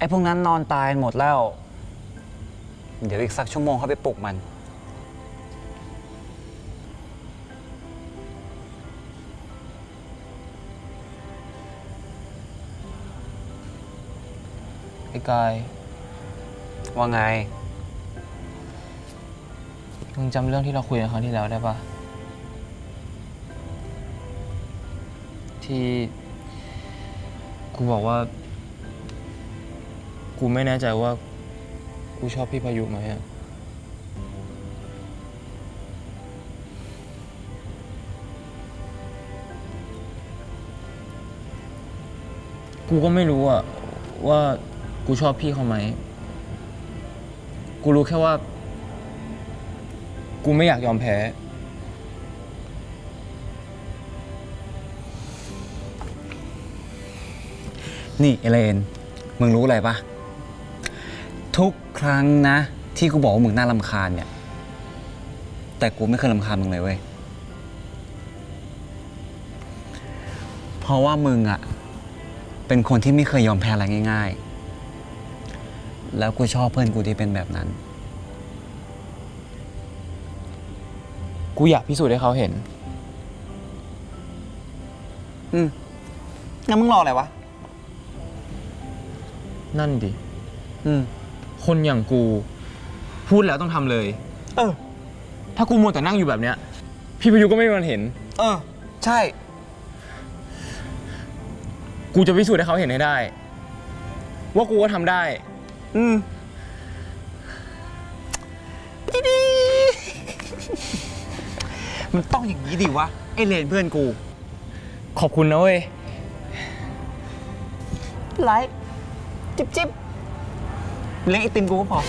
ไอ้พวกนั้นนอนตายหมดแล้ว เดี๋ยวอีกสักชั่วโมงเขาไปปลุกมัน ไอ้กาย ว่าไง มึงจำเรื่องที่เราคุยกันครั้งที่แล้วได้ปะที่ กูบอกว่า กูไม่แน่ใจว่ากูชอบพี่พายุไหมอะกูก็ไม่รู้อะว่ากูชอบพี่เขาไหม กูรู้แค่ว่า กูไม่อยากยอมแพ้ นี่เอเลน มึงรู้อะไรปะ ทุกครั้งนะ ที่กูบอกว่ามึงน่ารำคาญเนี่ย แต่กูไม่เคยรำคาญมึงเลยเว้ย เพราะว่ามึงอะเป็นคนที่ไม่เคยยอมแพ้อะไรง่าย ๆ แล้วกูชอบเพื่อนกูที่เป็นแบบนั้น กูอยากพิสูจน์ให้เขาเห็น อืมงั้นมึงรออะไรวะ นั่นดิ อืม คนอย่างกู พูดแล้วต้องทำเลย เออ ถ้ากูมัวแต่นั่งอยู่แบบเนี้ย พี่พายุก็ไม่มีวันเห็น เออ ใช่ กูจะพิสูจน์ให้เขาเห็นให้ได้ ว่ากูก็ทำได้ อืมดีๆมันต้องอย่างนี้ดิวะ ไอเลนเพื่อนกู ขอบคุณนะเว้ย ไลฟ์จิบจิบ เลี้ยงไอติมกูก็พอ